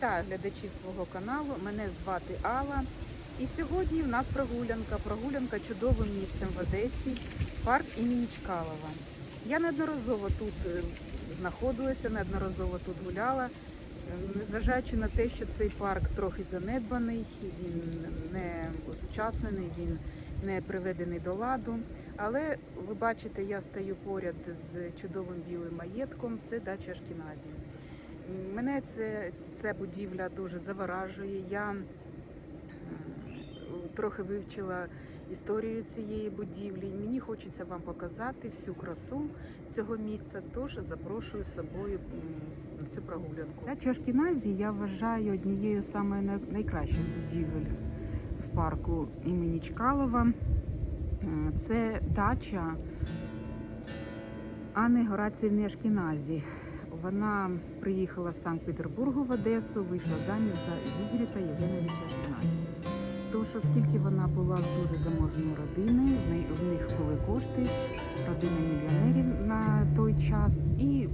Вітаю глядачів свого каналу. Мене звати Алла. І сьогодні в нас прогулянка. Прогулянка чудовим місцем в Одесі, парк імені Чкалова. Я неодноразово тут е, знаходилася, неодноразово тут гуляла. Е, Незважаючи на те, що цей парк трохи занедбаний, він не осучаснений, він не приведений до ладу. Але ви бачите, я стою поряд з чудовим білим маєтком. Це дача Ашкіназі. Мене це, ця будівля дуже заворажує. Я трохи вивчила історію цієї будівлі. Мені хочеться вам показати всю красу цього місця, тож запрошую з собою в цю прогулянку. Дача Ашкіназі я вважаю однією з найкращих будівель в парку імені Чкалова. Це дача Анни Горацівни Ашкіназі. Вона приїхала з Санкт-Петербургу в Одесу, вийшла заміж за Зігріта Євгеновича Ашкіназі. Тож, оскільки вона була з дуже заможної родини, в них були кошти, родина мільйонерів на той час, і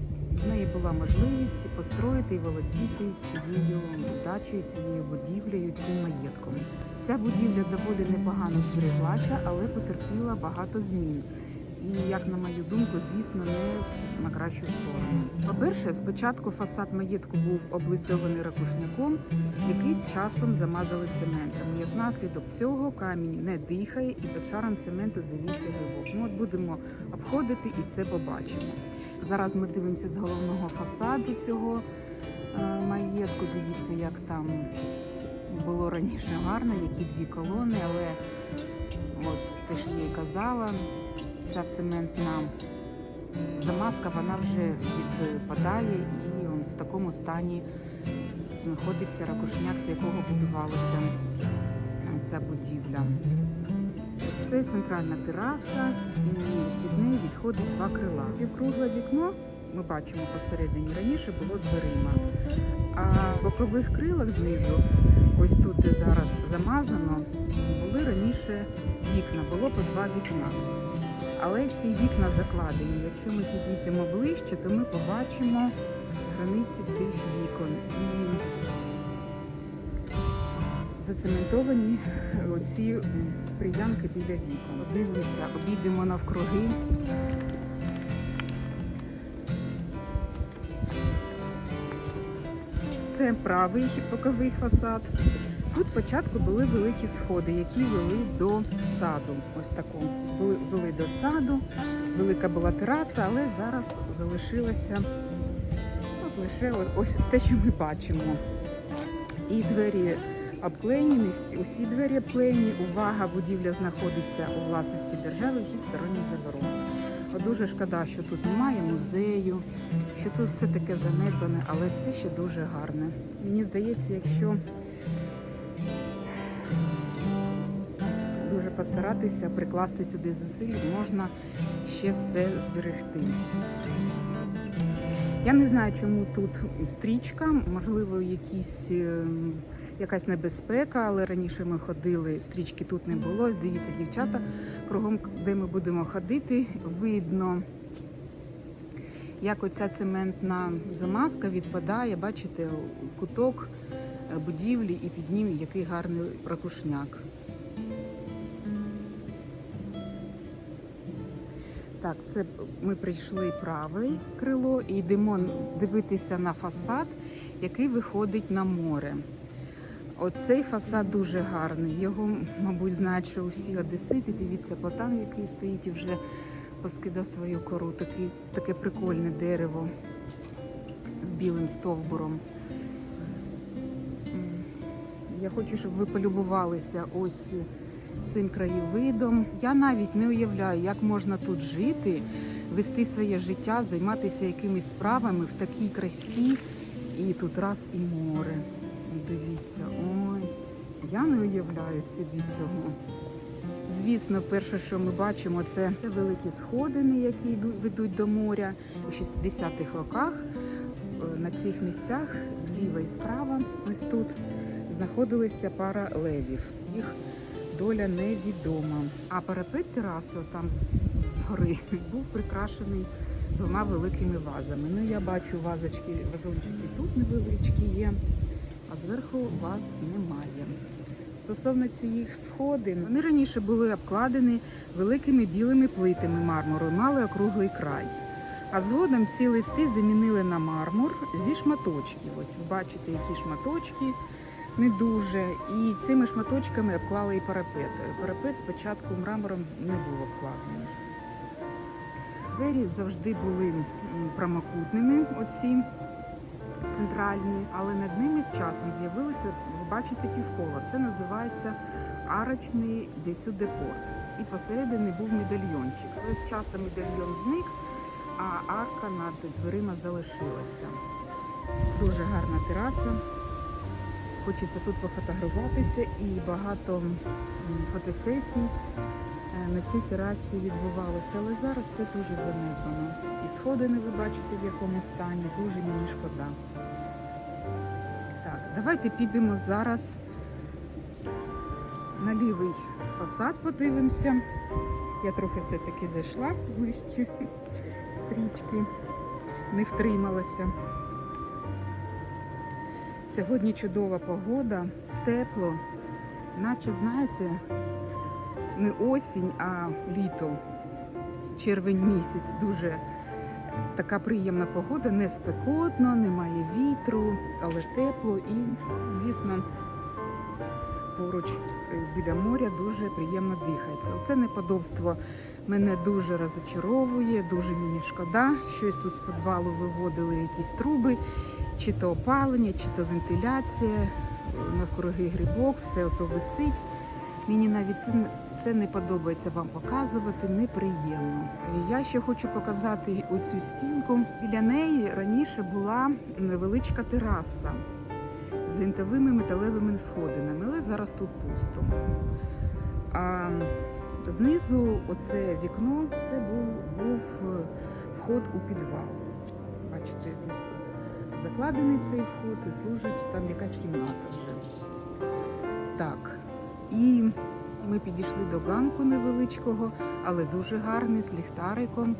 в неї була можливість построїти і володіти цією дачею, цією будівлею, цим маєтком. Ця будівля доволі непогано збереглася, але потерпіла багато змін. І, як на мою думку, звісно, не на кращу сторону. По-перше, спочатку фасад маєтку був облицьований ракушняком, який з часом замазали цементом. І як наслідок цього камінь не дихає і під шаром цементу завівся грибок. Ну, от будемо обходити і це побачимо. Зараз ми дивимося з головного фасаду цього е, маєтку. Дивіться, як там було раніше гарно, які дві колони, але от те, що я й казала, ця цементна замазка вона вже відпадає і в такому стані знаходиться ракушняк, з якого будувалася ця будівля. Це центральна тераса, і від неї відходить два крила. Півкругле вікно ми бачимо посередині раніше було дверима. А в бокових крилах знизу, ось тут де зараз замазано, були раніше вікна, було по два вікна. Але ці вікна закладені. Якщо ми підійдемо ближче, то ми побачимо границі тих вікон. І зацементовані оці м, приямки біля вікон. Дивимося, обійдемо навкруги. Це правий боковий фасад. Тут спочатку були великі сходи, які вели до саду. Ось Були- вели до саду. Велика була тераса, але зараз залишилося от лише ось те, що ми бачимо. І двері обклеєні, усі двері обклеєні. Увага, будівля знаходиться у власності держави, хід сторонніх заборон. Дуже шкода, що тут немає музею, що тут все таке занедбане, але все ще дуже гарне. Мені здається, якщо дуже постаратися прикласти сюди зусиль, можна ще все зберегти. Я не знаю, чому тут стрічка, можливо, якісь, ем, якась небезпека, але раніше ми ходили, стрічки тут не було. Дивіться, дівчата, кругом, де ми будемо ходити, видно, як оця цементна замазка відпадає, бачите, куток е, будівлі і під ним який гарний ракушняк. Так, це ми прийшли праве крило і йдемо дивитися на фасад, який виходить на море. Оцей фасад дуже гарний. Його, мабуть, знають, що усі одесити. Дивіться, платан, який стоїть і вже поскидав свою кору. Такий, таке прикольне дерево з білим стовбуром. Я хочу, щоб ви полюбувалися ось цим краєвидом. Я навіть не уявляю, як можна тут жити, вести своє життя, займатися якимись справами в такій красі. І тут раз і море. Дивіться, ой, я не уявляю собі цього. Звісно, перше, що ми бачимо, це, великі сходини, які ведуть до моря. У 60-х роках е, на цих місцях зліва і справа, ось тут, знаходилися пара левів. Їх доля невідома. А парапет тераси там з гори був прикрашений двома великими вазами. Ну я бачу вазочки, вазончики тут невеличкі є. а зверху вас немає. Стосовно цих сходин, вони раніше були обкладені великими білими плитами мармуру, мали округлий край. А згодом ці листи замінили на мармур зі шматочків. Ось ви бачите, які шматочки не дуже. І цими шматочками обклали і парапет. Парапет спочатку мрамором не був обкладений. Двері завжди були прямокутними, оці центральні, але над ними з часом з'явилися, ви бачите, півкола. Це називається арочний десюдепорт. І посередині був медальйончик. Але з часом медальйон зник, а арка над дверима залишилася. Дуже гарна тераса. Хочеться тут пофотографуватися і багато фотосесій е, на цій терасі відбувалося, але зараз все дуже занедбано. І сходини ви бачите в якому стані, дуже мені шкода. Так, давайте підемо зараз на лівий фасад, подивимося. Я трохи все-таки зайшла вище стрічки, не втрималася. Сьогодні чудова погода, тепло, наче знаєте, не осінь, а літо, червень місяць. Дуже така приємна погода, не спекотно, немає вітру, але тепло і, звісно, поруч е, біля моря дуже приємно дихається. Це неподобство мене дуже розочаровує, дуже мені шкода. Щось тут з підвалу виводили якісь труби, чи то опалення, чи то вентиляція, навкруги грибок, все ото висить. Мені навіть це, це не подобається вам показувати, неприємно. Я ще хочу показати оцю стінку. Біля неї раніше була невеличка тераса з винтовими металевими сходинами, але зараз тут пусто. А знизу оце вікно це був, був вход у підвал. Бачите, він закладений цей вход і служить там якась кімната вже. Так. І ми підійшли до ганку невеличкого, але дуже гарний, з ліхтариком,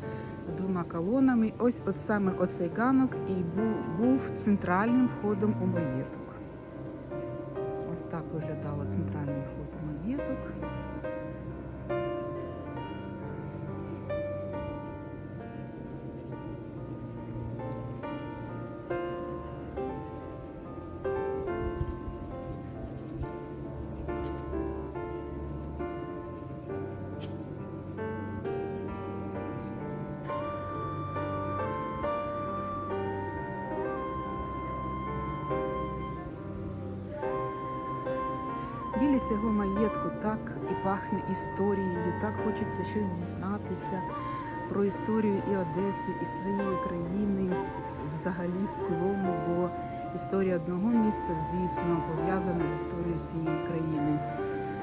з двома колонами. Ось от саме оцей ганок і був, був центральним входом у маєток. Ось так виглядало центральний вход у маєток. Біля цього маєтку так і пахне історією, так хочеться щось дізнатися про історію і Одеси, і своєї країни, взагалі в цілому, бо історія одного місця, звісно, пов'язана з історією всієї країни.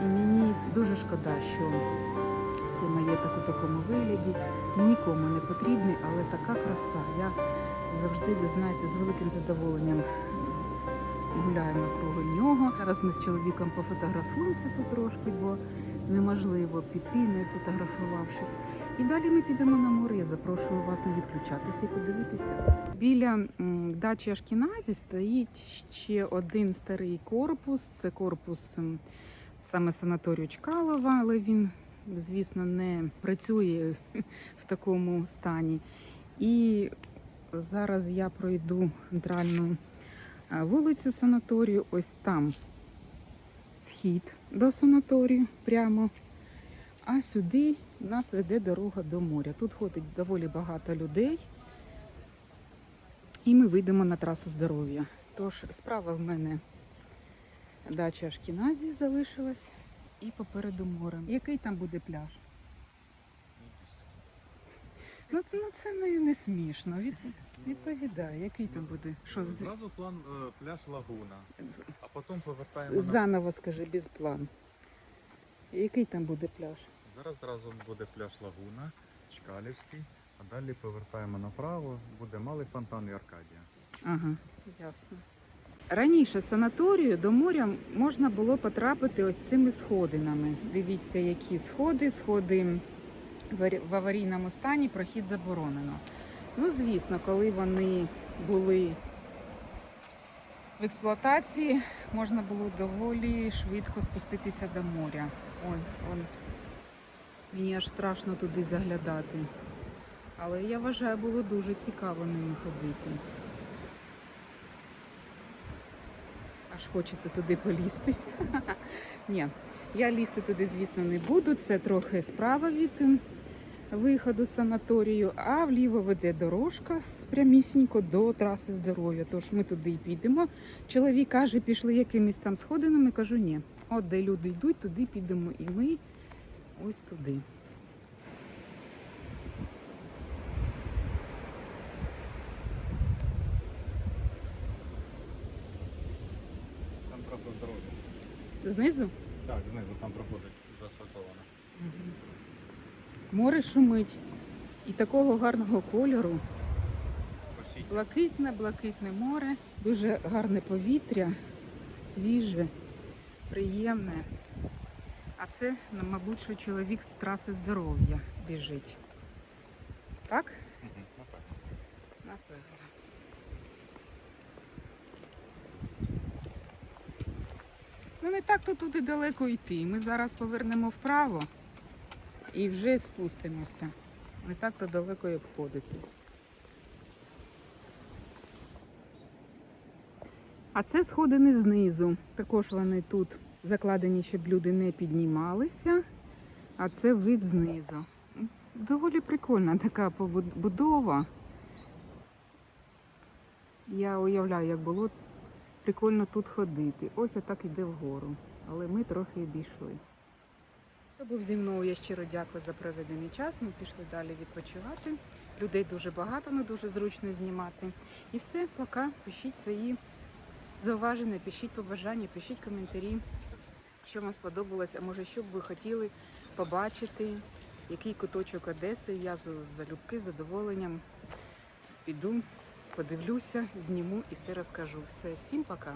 І мені дуже шкода, що цей маєток у такому вигляді нікому не потрібний, але така краса. Я завжди, ви знаєте, з великим задоволенням гуляємо кругу нього. Зараз ми з чоловіком пофотографуємося тут трошки, бо неможливо піти, не сфотографувавшись. І далі ми підемо на море. Я запрошую вас не відключатися і подивитися. Біля дачі Ашкіназі стоїть ще один старий корпус. Це корпус саме санаторію Чкалова, але він, звісно, не працює в такому стані. І зараз я пройду центральну вулицю санаторію. Ось там вхід до санаторію прямо. А сюди нас веде дорога до моря. Тут ходить доволі багато людей. І ми вийдемо на трасу здоров'я. Тож справа в мене дача Ашкіназі залишилась і попереду море. Який там буде пляж? Ну, це- ну це не, не смішно. Від, відповідай, який там буде? Що з- Зразу план е, пляж Лагуна, а потім повертаємо на заново скажи без плану. Який там буде пляж? зараз. Зразу буде пляж Лагуна, Чкалівський, а далі повертаємо направо, буде малий фонтан і Аркадія. Ага, ясно. Раніше санаторію до моря можна було потрапити ось цими сходинами. Дивіться, які сходи, сходи в аварійному стані, прохід заборонено. Ну, звісно, коли вони були в експлуатації можна було доволі швидко спуститися до моря. Ой, он. Мені аж страшно туди заглядати. Але я вважаю, було дуже цікаво ними ходити. Аж хочеться туди полізти. Ні, я лізти туди, звісно, не буду. Це трохи справа від виходу з санаторію, а вліво веде дорожка прямісінько до траси здоров'я. Тож ми туди і підемо. Чоловік каже, пішли якимись там сходинами. Кажу, ні. От де люди йдуть, туди підемо і ми ось туди. Там просто здоров'я. Знизу? Так, знизу там проходить заасфальтовано. Море шумить. І такого гарного кольору. Блакитне, блакитне море, дуже гарне повітря, свіже, приємне. А це, ну, мабуть, що чоловік з траси здоров'я біжить. Так? Напевно. Ну, не так то туди далеко йти. Ми зараз повернемо вправо і вже спустимося. Не так то далеко і обходити. А це сходини знизу. Також вони тут закладені, щоб люди не піднімалися. А це вид знизу. Доволі прикольна така побудова. Я уявляю, як було прикольно тут ходити. Ось отак іде вгору. Але ми трохи обійшли. Хто був зі мною, я щиро дякую за проведений час. Ми пішли далі відпочивати. Людей дуже багато, не дуже зручно знімати. І все, пока. Пишіть свої зауваження, пишіть побажання, пишіть коментарі, що вам сподобалось, а може, що б ви хотіли побачити, який куточок Одеси. Я залюбки, з задоволенням піду, подивлюся, зніму і все розкажу. Все, всім пока.